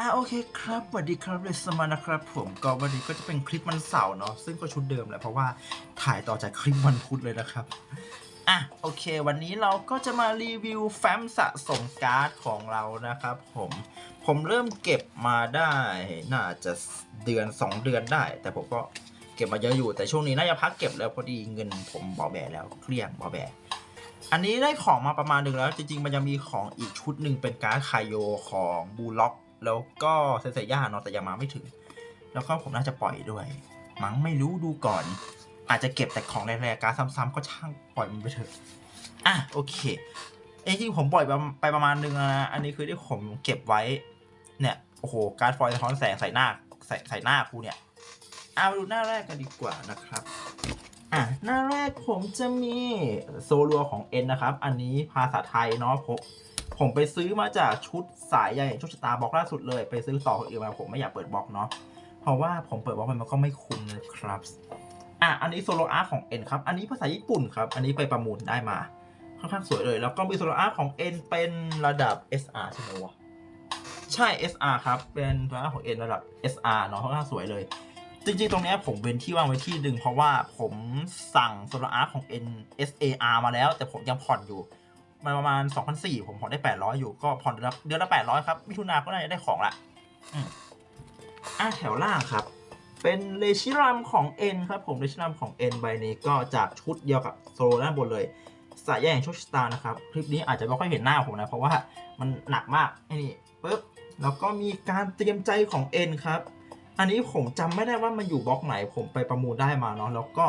อ่าโอเคครับสวัสดีครับเลสมานะครับผมก็วันนี้ก็จะเป็นคลิปวันเสาร์เนาะซึ่งก็ชุดเดิมแหละเพราะว่าถ่ายต่อจากคลิปวันพุธเลยนะครับอะโอเค วันนี้เราก็จะมารีวิวแฟ้มสะสมการ์ดของเรานะครับผมผมเริ่มเก็บมาได้น่าจะเดือน 2 เดือนได้ แต่ผมก็เก็บมาเยอะอยู่แต่ช่วงนี้น่าจะพักเก็บแล้วพอดีเงินผมบอแบแล้วเคลี่ยงบอแบอันนี้ได้ของมาประมาณหนึ่งแล้ว จริงๆ มันยังมีของอีกชุดหนึ่งเป็นการ์ดคายโยของบูล็อก แล้วก็เซนเซย่าเนาะแต่ยังมาไม่ถึง แล้วก็ผมน่าจะปล่อยด้วย มั้งไม่รู้ดูก่อน อาจจะเก็บแต่ของแรกๆการซ้ำๆก็ช่างปล่อยมันไปเถอะอะโอเคเอ้ยจริงผมปล่อยไปไปประมาณหนึงนะอันนี้คือที่ผมเก็บไว้ เนี่ยโอ้โหการฟอยล์สะท้อนแสงใส่หน้าใส่ใส่หน้าครูเนี่ยเอามาดูหน้าแรกกันดีกว่านะครับ อะหน้าแรกผมจะมีโซลัวของ N นะครับ อันนี้ภาษาไทยเนาะผมผมไปซื้อมาจากชุดสายใหญ่ชุดชะตาบล็อกล่าสุดเลย ไปซื้อต่อคนอื่นมาผมไม่อยากเปิดบล็อกเนาะเพราะว่าผมเปิดบล็อกไปมันก็ไม่คุ้มนะครับอะอันนี้โซโลอาร์ของ N ครับ อันนี้ภาษาญี่ปุ่นครับ อันนี้ไปประมูลได้มา ค่อนข้างสวยเลย แล้วก็มีโซโลอาร์ของ N เป็นระดับ SR ใช่ไหมวะใช่ SR ครับ เป็นโซโลอาร์ของ N ระดับ SR เนาะค่อนข้างสวยเลย จริงๆ ตรงนี้ผมเว้นที่ว่างไว้ที่หนึ่งเพราะว่าผมสั่งโซลาร์ของ N SAR มาแล้ว แต่ผมยังผ่อนอยู่มันประมาณ2,400ผมผ่อนได้ 800 อยู่ก็ผ่อนเดือนละเดือนละ800 ครับ มิถุนาก็น่าจะได้ของละอืมอะแถวล่างครับ เป็นเลชิรัมของ N ครับผมเลชิรัมของ N ใบนี้ก็จากชุดเดียวกับโซโลด้านบนเลยสายใยแห่งโชคชะตานะครับ คลิปนี้อาจจะไม่ค่อยเห็นหน้าผมนะ เพราะว่ามันหนักมากไอ้นี่ปึ๊บแล้วก็มีการเตรียมใจของ N ครับ อันนี้ผมจำไม่ได้ว่ามันอยู่บล็อกไหนผมไปประมูลได้มาเนาะแล้วก็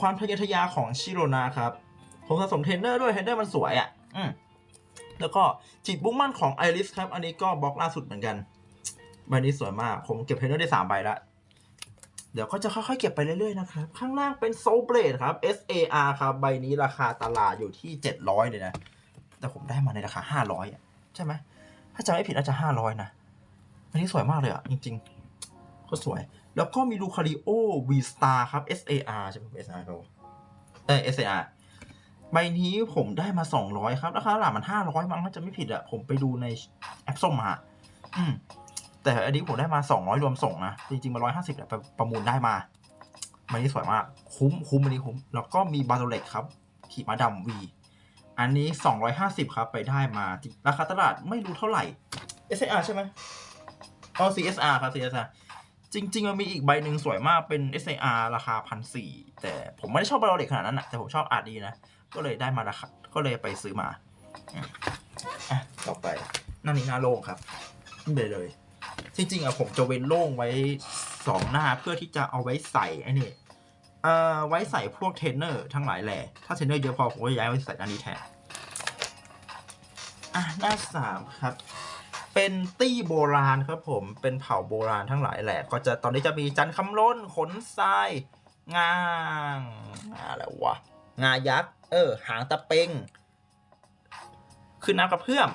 ความทะเยอทะยานของชิโรนาครับ ผมสะสมเทรนเนอร์ด้วยเทรนเนอร์มันสวยอะ่ะ อืมแล้วก็จิตบุ้งมั่นของไอริสครับ อันนี้ก็บล็อกล่าสุดเหมือนกันใบนี้สวยมาก ผมเก็บเทรนเนอร์ได้สามใบละเดี๋ยวก็จะค่อยๆเก็บไปเรื่อยๆนะครับ ข้างล่างเป็นโซเบลดครับ SAR ครับใบนี้ราคาตลาดอยู่ที่700เลยนะ แต่ผมได้มาในราคา500อะใช่ไหมถ้าจำไม่ผิดน่าจะ500นะอันนี้สวยมากเลยอะจริง ๆ ก็สวย แล้วก็มีลูคาริโอ V Star ครับ SAR ใช่ไหม SAR เขาเออ SAR ใบนี้ผมได้มา 200 ครับราคาตลาดมัน 500 มั้งถ้าจะไม่ผิดอะผมไปดูในแอปส้มมาอืมแต่อันนี้ผมได้มา 200 รวมส่งนะ จริง ๆ มา 150แหละปประมูลได้มาใบนี้สวยมาก คุ้มคุ้มอันนี้คุ้ม แล้วก็มีบาโตเล็กครับ ขี่ม้าดำ V อันนี้ 250 ครับ ไปได้มาราคาตลาดไม่รู้เท่าไหร่ SAR ใช่ไหมอ๋อ CSR ครับ CSR จริง ๆ มันมีอีกใบหนึ่งสวยมากเป็น SAR ราคาพันสี่แต่ผมไม่ได้ชอบบาโลเด็กขนาดนั้นนะแต่ผมชอบอาร์ดีนะ ก็เลยได้มาราคาก็เลยไปซื้อมาอะต่อไปหน้านี้หน้าโล่งครับขึ้นไปเลย จริงๆอะผมจะเว้นโล่งไว้สองหน้าเพื่อที่จะเอาไว้ใส่ไอ้นี่เอ่อไว้ใส่พวกเทรนเนอร์ทั้งหลายแหล่ถ้าเทรนเนอร์เยอะพอผมก็ย้ายไว้ใส่ด้านี้แทนอะหน้าสามครับ เป็นตี้โบราณครับผมเป็นเผ่าโบราณทั้งหลายแหละก็จะตอนนี้จะมีจันคำล้นขนทราย งางอะไรวะงายักษ์เออ หางตะเปงคือน้ำกระเพื่อม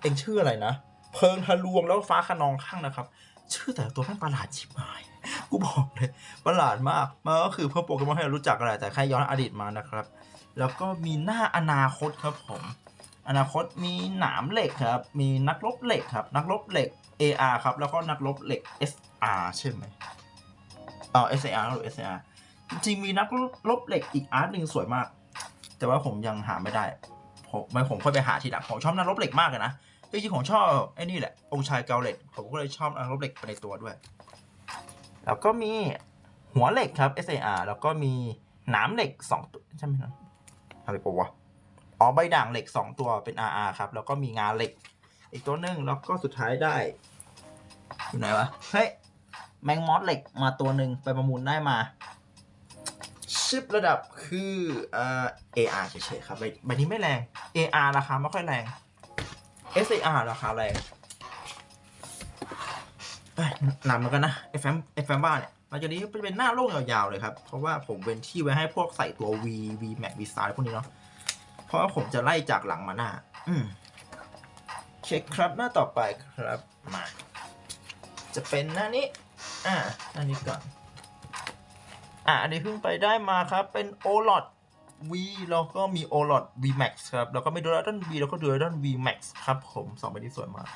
เองชื่ออะไรนะ เพิงทะลวงแล้วฟ้าขนองข้างนะครับ ชื่อแต่ตัวแม่งประหลาดชิบหาย กูบอกเลย ประหลาดมาก มันก็คือเพื่อโปเกมอนให้เรารู้จักกันแหละแต่แค่ย้อนอดีตมานะครับ แล้วก็มีหน้าอนาคตครับผม อนาคตมีหนามเหล็กครับ มีนักรบเหล็กครับ นักรบเหล็ก AR ครับ แล้วก็นักรบเหล็ก SR ใช่ไหมอ๋อ SAR หรือ SAR จริงมีนักรบเหล็กอีกอาร์ตหนึ่งสวยมาก แต่ว่าผมยังหาไม่ได้ ผมไม่ผมค่อยไปหาทีหลังผมชอบนักรบเหล็กมากเลยนะจริงๆผมชอบไอ้นี่แหละ องค์ชายเกาเหล็กผมก็เลยชอบนักรบเหล็กไปในตัวด้วย แล้วก็มีหัวเหล็กครับ SAR แล้วก็มีหนามเหล็กสองตัวใช่ไหมนะอะไรปะวะ อ๋อใบด่างเหล็ก 2 ตัวเป็น RR ครับ แล้วก็มีงาเหล็ก อีกตัวหนึ่งแล้วก็สุดท้ายได้ อยู่ไหนวะ เฮ้ย แมงมอสเหล็กมาตัวหนึ่งไปประมูลได้มา ชิประดับคือเอ่อ AR เฉยๆครับใบใบนี้ไม่แรง AR ราคาไม่ค่อยแรง SAR ราคาแรงเอ้ยนำเหมือนกันนะ FM FM บ้าเนี่ยหลังจากนี้จะเป็นหน้าโล่งยาวๆเลยครับ เพราะว่าผมเว้นที่ไว้ให้พวกใส่ตัว V V Max V Star พวกนี้เนาะ เพราะผมจะไล่จากหลังมาหน้า อืมเช็คครับหน้าต่อไปครับมา จะเป็นหน้านี้ อ่าหน้านี้ก่อน อ่าอันนี้เพิ่งไปได้มาครับ เป็น o l o d V แล้วก็มี o l o d V Max ครับ แล้วก็มี d u r a d o n V แล้วก็ d u r a d o n V Max ครับผมสองใบนี้สวยมาก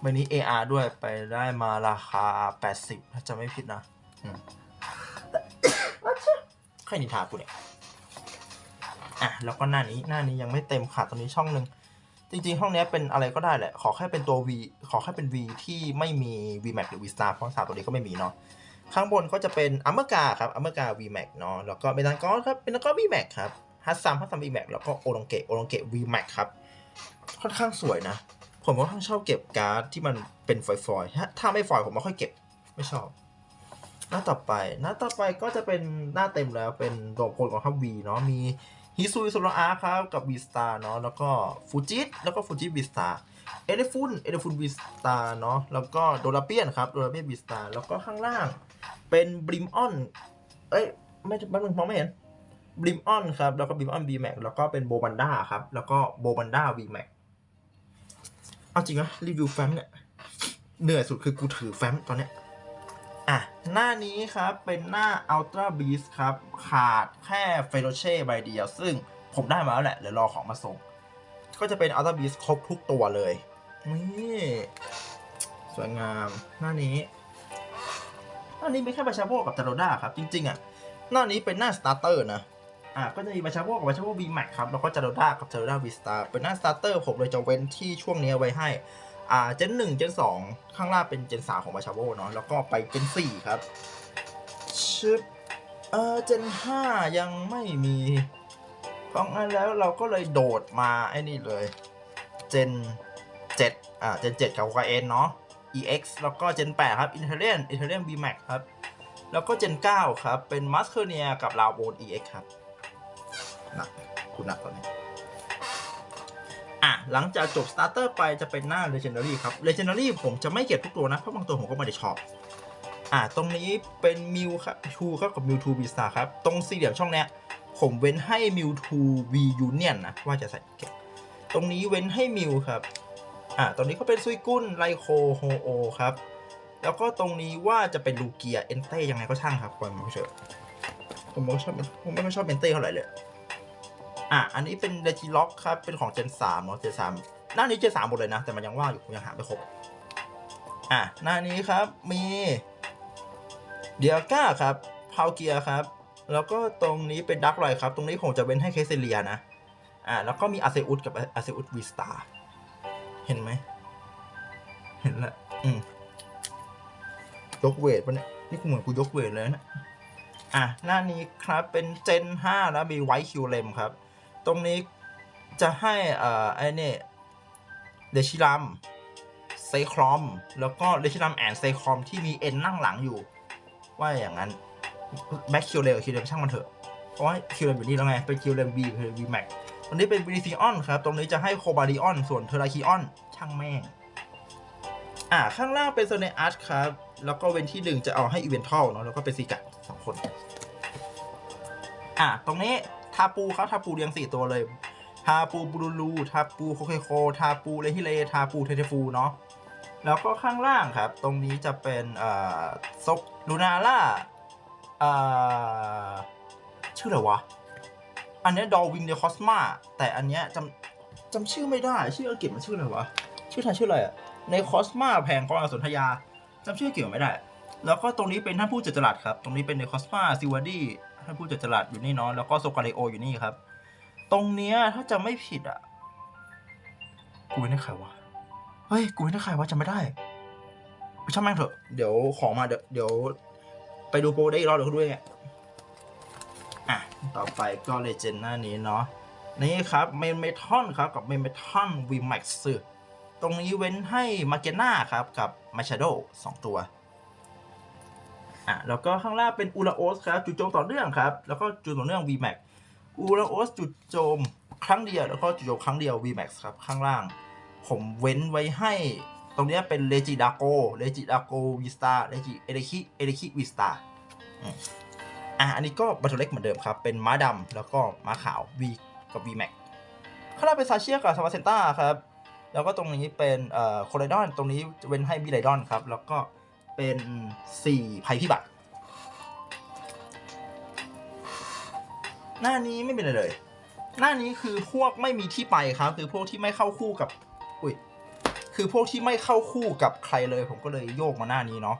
ใบนี้ AR ด้วยไปได้มาราคา 80 ถ้าจะไม่ผิดนะอืมใครนินทากูเนี่ย อะแล้วก็หน้านี้หน้านี้ยังไม่เต็มขาดตรงนี้ช่องหนึ่งจริงๆ ห้องนี้เป็นอะไรก็ได้แหละ ขอแค่เป็นตัว V ขอแค่เป็น V ที่ไม่มี VMAX หรือ V-Star เพราะสามตัวนี้ก็ไม่มีเนาะข้างบนก็จะเป็นอัมเมอร์กาครับอัมเมอร์กา VMAX เนาะแล้วก็เบตันกอสครับเบตันกอส VMAX ครับฮัสซัมฮัสซัม VMAX แล้วก็โอลงเกะโอลงเกะ VMAX ครับค่อนข้างสวยนะ ผมก็ค่อนข้างชอบเก็บการ์ดที่มันเป็นฟอยล์ๆถ้าไม่ฟอยล์ผมไม่ค่อยเก็บไม่ชอบหน้าต่อไปหน้าต่อไปก็จะเป็นหน้าเต็มแล้วเป็นตัวโพลของทัพวีเนาะมี ฮิซุยโซโลอาร์ครับ กับวีสตาร์เนาะแล้วก็ฟูจิแล้วก็ฟูจิวีสตาร์เอเลฟุนเอเลฟุนวีสตาร์เนาะแล้วก็โดราเปียนครับโดราเปียนวีสตาร์แล้วก็ข้างล่างเป็นบริมออนเอ้ยไม่แป๊บนึงมองไม่เห็นบริมออนครับแล้วก็บริมออน B Max แล้วก็เป็นโบบันด้าครับแล้วก็โบบันด้า V Max เอาจริงนะรีวิวแฟ้มเนี่ยเหนื่อยสุดคือกูถือแฟ้มตอนเนี้ย อะหน้านี้ครับเป็นหน้า Ultra Beast ครับ ขาดแค่เฟโรเช่ใบเดียว ซึ่งผมได้มาแล้วแหละ เดี๋ยวรอของมาส่ง ก็จะเป็น Ultra Beast ครบทุกตัวเลย นี่ สวยงามหน้านี้ หน้านี้มีแค่บาชาโบกับจาโรด้าครับ จริง ๆ อะ หน้านี้เป็นหน้าสตาร์เตอร์นะอะก็จะมีบาชาโบกับบาชาโบ V Max ครับแล้วก็จาโรด้ากับจาโรด้า V Star เป็นหน้าสตาร์เตอร์ผมเลยจะเว้นที่ช่วงนี้ไว้ให้ อ่าเจนหนึ่งเจนสองข้างล่างเป็นเจนสามของบาชาโบเนาะแล้วก็ไปเจนสี่ครับชึบเออเจนห้ายังไม่มีเพราะงั้นแล้วเราก็เลยโดดมาไอ้นี่เลยเจนเจ็ดอ่าเจนเจ็ดกับวาเอ็นเนาะ EX แล้วก็เจนแปดครับ Intellion Intellion V Max ครับแล้วก็เจนเก้าครับเป็นมัสเคเนียกับลาวโบน EX ครับหนักคุณหนักตอนนี้ อะหลังจากจบสตาร์เตอร์ไปจะเป็นหน้า Legendary ครับ Legendary ผมจะไม่เก็บทุกตัวนะ เพราะบางตัวผมก็ไม่ได้ชอบ อะตรงนี้เป็นมิวครับทูครับกับมิวทูบีสตาครับ ตรงสี่เหลี่ยมช่องเนี้ยผมเว้นให้มิวทูวียูเนียนนะว่าจะใส่เก็บตรงนี้เว้นให้มิวครับอะตรงนี้ก็เป็นซุยกุ้นไลโคโฮโอครับ แล้วก็ตรงนี้ว่าจะเป็นลูเกียเอนเต้ยังไงก็ช่างครับความไม่เชื่อผมไม่ชอบผมไม่ชอบเอนเต้เท่าไหร่เลย อะอันนี้เป็นเดจิล็อกครับ เป็นของเจนสามเนาะเจนสามหน้านี้เจนสามหมดเลยนะ แต่มันยังว่างอยู่ผมยังหาไม่ครบ อะหน้านี้ครับมีเดียก้าครับพาวเกียครับ แล้วก็ตรงนี้เป็นดักไลครับ ตรงนี้ผมจะเว้นให้เคเซเลียนะ อะแล้วก็มีอาเซอุสกับอาเซอุสวีสตาเห็นไหม เห็นละอืมยกเวทปะเนี่ยนี่กูเหมือนกูยกเวทเลยนะอะ หน้านี้ครับเป็นเจน 5 แล้วมีไวท์คิวเลมครับ ตรงนี้จะให้อ่อไอ้นี่เดชิลัมเซครอม แล้วก็เดชิลัมแอนเซครอมที่มีเอ็นนั่งหลังอยู่ ว่าอย่างนั้นแบ็คคิวเลมคิวเลมช่างมันเถอะ เพราะว่าคิวเลมอยู่นี่แล้วไง เป็นคิวเลม V คือ V Max ตรงนี้เป็นวินิซิออนครับ ตรงนี้จะให้โคบาริออน ส่วนเทอราคิออนช่างแม่งอ่าข้างล่างเป็นโซเนอาร์ตครับ แล้วก็เว้นที่หนึ่งจะเอาให้อีเวนทัลเนาะแล้วก็เป็นซีกัดสองคน อ่าตรงนี้ ทาปูครับทาปูเรียงสี่ตัวเลย ทาปูบูรูลูทาปูโคเคโค ทาปูเลฮิเล ทาปูเทเทฟูเนาะ แล้วก็ข้างล่างครับ ตรงนี้จะเป็นเอ่อซกลูนาล่าเอ่อชื่ออะไรวะ อันนี้ดอวิงเดคอสมาแต่อันเนี้ยจำจำชื่อไม่ได้ ชื่ออังกฤษมันชื่ออะไรวะ ชื่อไทยชื่ออะไรอะในคอสมาแพงของสนธยาจำชื่อเกี่ยวไม่ได้ แล้วก็ตรงนี้เป็นท่านผู้จัดจรัสครับ ตรงนี้เป็นในคอสมาซิวาดี ท่านผู้จัดจรัสอยู่นี่เนาะแล้วก็โซกาเลโออยู่นี่ครับ ตรงเนี้ยถ้าจะไม่ผิดอะ กูเป็นใครวะเฮ้ยกูเป็นใครวะจำไม่ได้ช่างแม่งเถอะเดี๋ยวของมาเดี๋ยว ไปดูโปรได้อีกรอบเดี๋ยวด้วยไงอะต่อไปก็เลเจนด์หน้านี้เนาะนี่ครับเมนเมทอนครับกับเมนเมทอนวีแม็กซ์ตรงนี้เว้นให้มาเกน่าครับกับมาชาโดสองตัว อะแล้วก็ข้างล่างเป็นอูราโอสครับจุดโจมต่อเนื่องครับแล้วก็จุดต่อเนื่อง VMAX อูราโอสจุดโจมครั้งเดียวแล้วก็จุดโจมครั้งเดียว VMAX ครับข้างล่าง ผมเว้นไว้ให้ตรงนี้เป็นเลจิดาโกเลจิดาโกวีสตาเลจิเอเดคิเอเดคิวีสตาอะอันนี้ก็บัตเทเล็กเหมือนเดิมครับ เป็นม้าดำแล้วก็ม้าขาว V กับ VMAX ข้างล่างเป็นซาเชียกับซาวาเซนต้าครับ แล้วก็ตรงนี้เป็นเอ่อโคไลดอน ตรงนี้เว้นให้บิไลดอนครับ แล้วก็ เป็น4ภัยพิบัติ หน้านี้ไม่เป็นอะไรเลย หน้านี้คือพวกไม่มีที่ไปครับ คือพวกที่ไม่เข้าคู่กับ อุ้ย คือพวกที่ไม่เข้าคู่กับใครเลย ผมก็เลยโยกมาหน้านี้เนาะ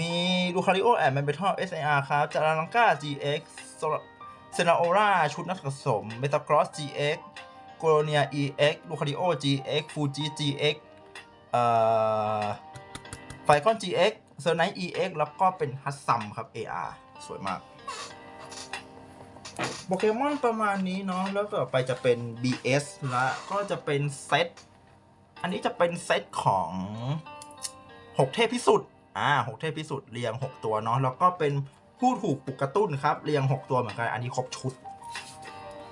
มีลูคาริโอแอนด์แมนเบทอ SAR ครับจารังกา GX เซนาโอราชุดนักสะสมเมตากรอส GX โกลเนีย EX ลูคาริโอ GX ฟูจิ GX เอ่อไฟคอน GX เซอร์ไนท์ EX แล้วก็เป็นฮัตซัมครับ AR สวยมากโปเกมอนประมาณนี้เนาะแล้วต่อไปจะเป็น BS และก็จะเป็นเซตอันนี้จะเป็นเซตของ 6 เทพพิสุทธิ์อ่า6เทพพิสุทธิ์เรียง 6 ตัวเนาะแล้วก็เป็นผู้ถูกปลุกกระตุ้นครับ เรียง 6 ตัวเหมือนกัน อันนี้ครบชุด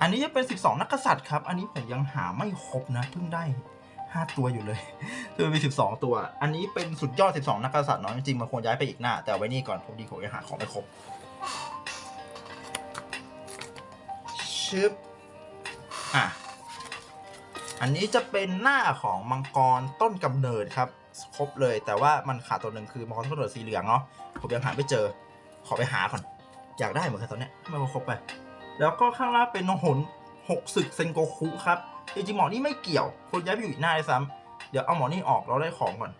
อันนี้จะเป็น 12 นักกษัตริย์ครับ อันนี้ผมยังหาไม่ครบนะเพิ่งได้ 5ตัวอยู่เลยคือมี12ตัว อันนี้เป็นสุดยอด12นักกษัตริย์เนาะจริงๆมันควรย้ายไปอีกหน้า แต่ไว้นี่ก่อนผมดีผมยังหาของไม่ครบชึบอะอันนี้จะเป็นหน้าของมังกรต้นกำเนิดครับ ครบเลยแต่ว่ามันขาดตัวหนึ่งคือมังกรต้นกำเนิดสีเหลืองเนาะผมยังหาไม่เจอ ขอไปหาก่อน อยากได้เหมือนกันตอนเนี้ยไม่ครบไป แล้วก็ข้างล่างเป็นหนหกศึกเซนโกคุครับ จริงๆหมอนี่ไม่เกี่ยวคนย้ายไปอยู่อีกหน้าเลยซ้ำเดี๋ยวเอาหมอนี่ออกเราได้ของก่อน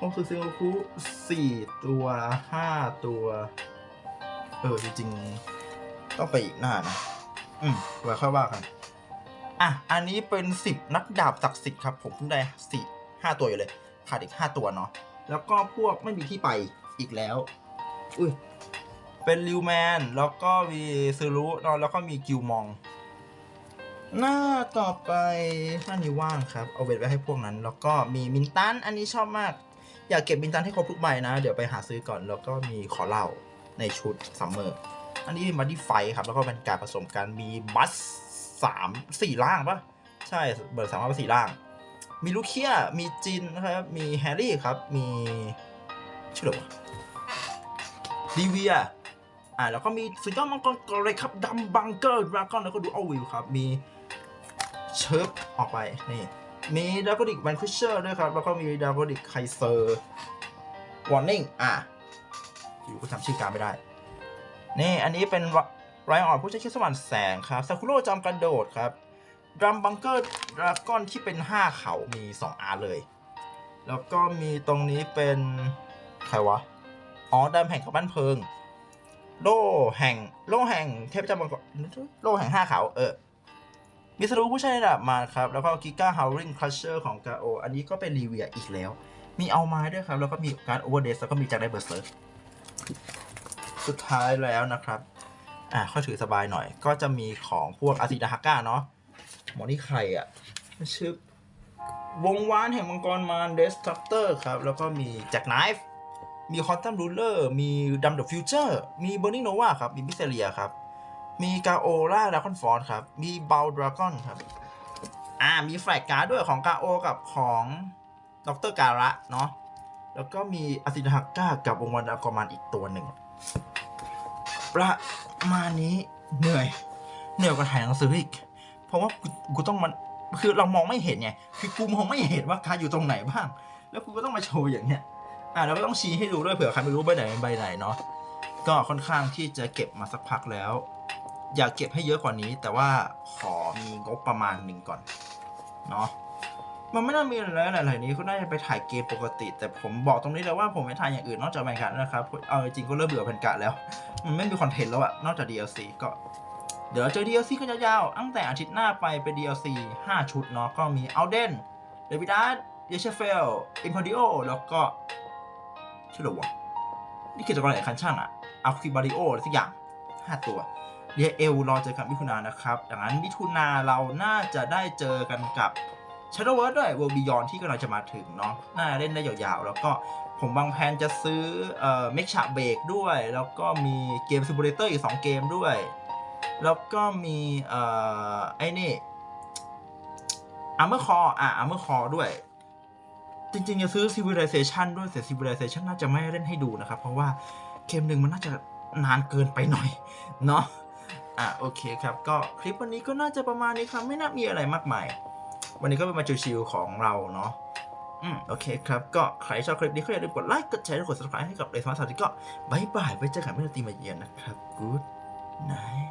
หกศึกเซนโกคุสี่ตัวห้าตัว เออจริงๆต้องไปอีกหน้านะอืมไว้ค่อยว่ากันอะอันนี้เป็นสิบนักดาบศักดิ์สิทธิ์ครับ ผมเพิ่งได้สี่ห้าตัวอยู่เลยขาดอีกห้าตัวเนาะแล้วก็พวกไม่มีที่ไปอีกแล้ว อุ้ยเป็นริวแมน แล้วก็มีซูรุเนาะแล้วก็มีกิวมอง หน้าต่อไปหน้านี้ว่างครับ เอาเวทไว้ให้พวกนั้น แล้วก็มีมินตัน อันนี้ชอบมาก อยากเก็บมินตันให้ครบทุกใบนะ เดี๋ยวไปหาซื้อก่อน แล้วก็มีขอเหล่าในชุดซัมเมอร์ อันนี้มาดี้ไฟครับ แล้วก็เป็นการผสมกัน มีบัสสามสี่ล่างปะใช่ เบอร์สามารถสี่ล่าง มีลูเคีย มีจินนะครับ มีแฮร์รี่ครับ มีชื่ออะไรวะดีเวีย อ่าแล้วก็มีสุดยอดมังกรกรเลยครับดัมบังเกอร์ดราก้อนแล้วก็ดูเอาวิวครับ มีเชิร์ฟออกไปนี่มีดราก้อดิกแวนคิชเชอร์ด้วยครับ แล้วก็มีดราก้อดิกไคเซอร์วอร์นิ่งอะอยู่ก็จำชื่อการไม่ได้ นี่อันนี้เป็นไรออนผู้ใช้คิดสวรรค์แสงครับซาคุโร่จอมกระโดดครับดัมบังเกอร์ดราก้อนที่เป็น 5 เขามี 2 อาร์เลย แล้วก็มีตรงนี้เป็น ใครวะ อ๋อดำแห่งกับบ้านเพิง โลแห่งโลแห่งเทพเจ้ามังกรโลแห่งห้าเขาเออมีสรุปผู้ใช้ระดับมาครับ แล้วก็กิก้าฮาวริงคลัชเชอร์ของกาโอ อันนี้ก็เป็นรีเวียอีกแล้ว มีเอามาด้วยครับ แล้วก็มีการโอเวอร์เดสแล้วก็มีจากไดเบอร์เซอร์สุดท้ายแล้วนะครับ อะค่อยถือสบายหน่อย ก็จะมีของพวกอาซิดาฮาก้าเนาะหมอนี่ใครอะชื่อวงวานแห่งมังกรมารเดสทรัปเตอร์ครับ แล้วก็มีแจ็คไนฟ์ มีคอนตัมรูเลอร์มีดัมเดอะฟิวเจอร์มีเบอร์นิงโนวาครับ มีมิเซเลียครับ มีกาโอล่าดราก้อนฟอนครับ มีเบลดราก้อนครับ อ่า มีแฟลกการ์ดด้วยของกาโอกับของดรการะเนาะ แล้วก็มีอาซิดาฮาก้ากับวงวันดากอมันอีกตัวหนึ่ง ประมาณนี้เหนื่อย เหนื่อยกว่าถ่ายหนังสืออีก เพราะว่ากูกูต้องมันคือเรามองไม่เห็นไง คือกูมองไม่เห็นว่าการอยู่ตรงไหนบ้าง แล้วกูก็ต้องมาโชว์อย่างเนี้ย อ่าเราก็ต้องชี้ให้ดูด้วยเผื่อใครไม่รู้ใบไหนเป็นใบไหนเนาะก็ค่อนข้างที่จะเก็บมาสักพักแล้ว อยากเก็บให้เยอะกว่านี้ แต่ว่าขอมีงบประมาณหนึ่งก่อนเนาะมันไม่น่ามีอะไรแล้วหลายๆนี้ก็น่าจะไปถ่ายเกมปกติ แต่ผมบอกตรงนี้เลยว่าผมไม่ถ่ายอย่างอื่นนอกจากแมนการ์ดนะครับเอาจริงก็เริ่มเบื่อแมนการ์แล้ว มันไม่มีคอนเทนต์แล้วอะนอกจาก DLC ก็เดี๋ยวเจอ DLC กันยาวๆตั้งแต่อาทิตย์หน้าไปเป็น DLC 5 ชุดเนาะก็มีอัลเดนเดวิดัสเยเชเฟลอิมพอดิโอแล้วก็ ชื่ออวะนี่กิจกรรมไหนคันช่างอะอัลคิบาริโออะไรสักอย่าง5ตัวเยเอลรอเจอกันมิถุนานะครับดังนั้นมิถุนาเราน่าจะได้เจอกันกับ Shadow World ด้วย World Beyond ที่กำลังจะมาถึงเนาะน่าเล่นได้ยาวๆ แล้วก็ผมวางแผนจะซื้อเอ่อเมกชาเบรกด้วย แล้วก็มีเกมซิมูเลเตอร์อีก 2 เกมด้วย แล้วก็มีเอ่อไอ้นี่ Armor Core อะ Armor Core ด้วย จริงๆ จะซื้อ Civilization ด้วยแต่ Civilization น่าจะไม่เล่นให้ดูนะครับ เพราะว่าเกมหนึ่งมันน่าจะนานเกินไปหน่อยเนาะอะโอเคครับ ก็คลิปวันนี้ก็น่าจะประมาณนี้ครับ ไม่น่ามีอะไรมากมาย วันนี้ก็เป็นมาชิวๆของเราเนาะอืมโอเคครับ ก็ใครชอบคลิปนี้ก็อย่าลืมกดไลค์กดแชร์กด subscribe ให้กับเลสมาสาร์ที่ก็บายบายไว้เจอกันเมื่อตีมาเยียนนะครับ Good night